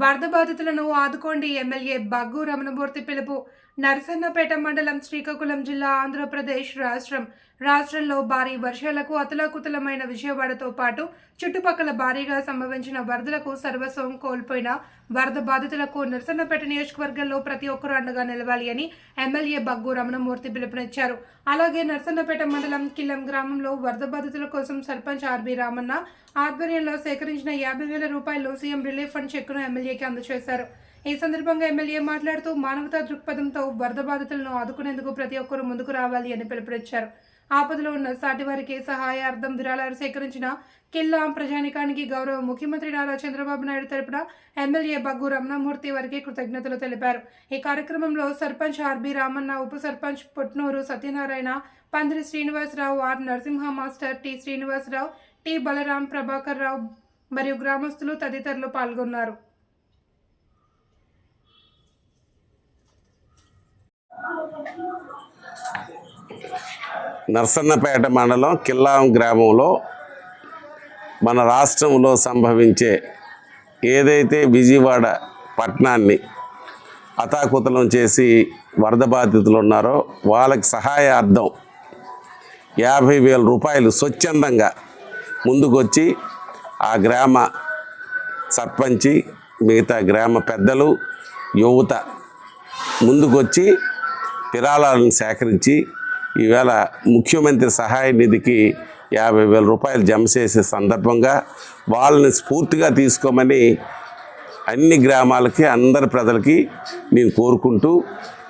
వరద బాధితులను ఆదుకోండి. MLA bug Ramanamurthy పిలుపు. నరసన్నపేట మండలం శ్రీకాకుళం జిల్లా ఆంధ్రప్రదేశ్ రాష్ట్రం. రాష్ట్రంలో భారీ వర్షాలకు అతలాకుతలమైన విజయవాడతో పాటు చుట్టుపక్కల భారీగా సంభవించిన వరదలకు సర్వస్వం కోల్పోయిన వరద బాధితులకు నరసన్నపేట నియోజకవర్గంలో ప్రతి ఒక్కరూ అండగా నిలవాలి అని ఎమ్మెల్యే బగ్గు రమణమూర్తి పిలుపునిచ్చారు. అలాగే నరసన్నపేట మండలం కిల్లం గ్రామంలో వరద బాధితుల కోసం సర్పంచ్ ఆర్బి రామన్న ఆధ్వర్యంలో సేకరించిన యాభై వేల రూపాయలు సీఎం రిలీఫ్ ఫండ్ చెక్కును ఎమ్మెల్యేకి అందజేశారు ఈ సందర్భంగా ఎమ్మెల్యే మాట్లాడుతూ మానవతా దృక్పథంతో వరద బాధితులను ఆదుకునేందుకు ప్రతి ఒక్కరూ ముందుకు రావాలి అని పిలుపునిచ్చారు. ఆపదలో ఉన్న సాటివారికి సహాయార్థం విరాళాలు సేకరించిన కిల్లా ప్రజానికానికి గౌరవ ముఖ్యమంత్రి నారా చంద్రబాబు నాయుడు తరపున ఎమ్మెల్యే బగ్గు రమణమూర్తి వారికి కృతజ్ఞతలు తెలిపారు. ఈ కార్యక్రమంలో సర్పంచ్ ఆర్బి రామన్న ఉప sarpanch Putnuru Satyanarayana Pandiri Srinivasarao R Narasimha master T Srinivasarao T Balaram Prabhakar Rao మరియు గ్రామస్తులు తదితరులు పాల్గొన్నారు. నర్సన్నపేట మండలం కిల్లాం గ్రామంలో మన రాష్ట్రంలో సంభవించే ఏదైతే విజయవాడ పట్టణాన్ని అతాకుతలం చేసి వరద బాధితులు ఉన్నారో వాళ్ళకి సహాయార్థం యాభై వేల రూపాయలు స్వచ్ఛందంగా ముందుకొచ్చి ఆ గ్రామ సర్పంచి మిగతా గ్రామ పెద్దలు యువత ముందుకొచ్చి విరాళాలను సేకరించి ఈవేళ ముఖ్యమంత్రి సహాయ నిధికి యాభై వేల రూపాయలు జమ చేసే సందర్భంగా వాళ్ళని స్ఫూర్తిగా తీసుకోమని అన్ని గ్రామాలకి అందరి ప్రజలకి నేను కోరుకుంటూ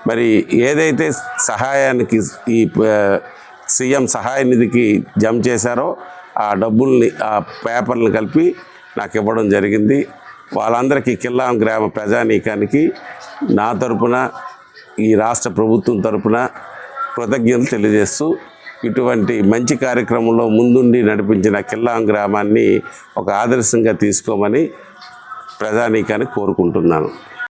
మరి ఏదైతే సహాయానికి ఈ సీఎం సహాయ నిధికి జమ చేశారో ఆ డబ్బుల్ని ఆ పేపర్లను కలిపి నాకు ఇవ్వడం జరిగింది. వాళ్ళందరికీ కిల్లాం గ్రామ ప్రజానీకానికి నా తరపున ఈ రాష్ట్ర ప్రభుత్వం తరపున కృతజ్ఞతలు తెలియజేస్తూ ఇటువంటి మంచి కార్యక్రమంలో ముందుండి నడిపించిన కిల్లాం గ్రామాన్ని ఒక ఆదర్శంగా తీసుకోమని ప్రజానీకాన్ని కోరుకుంటున్నాను.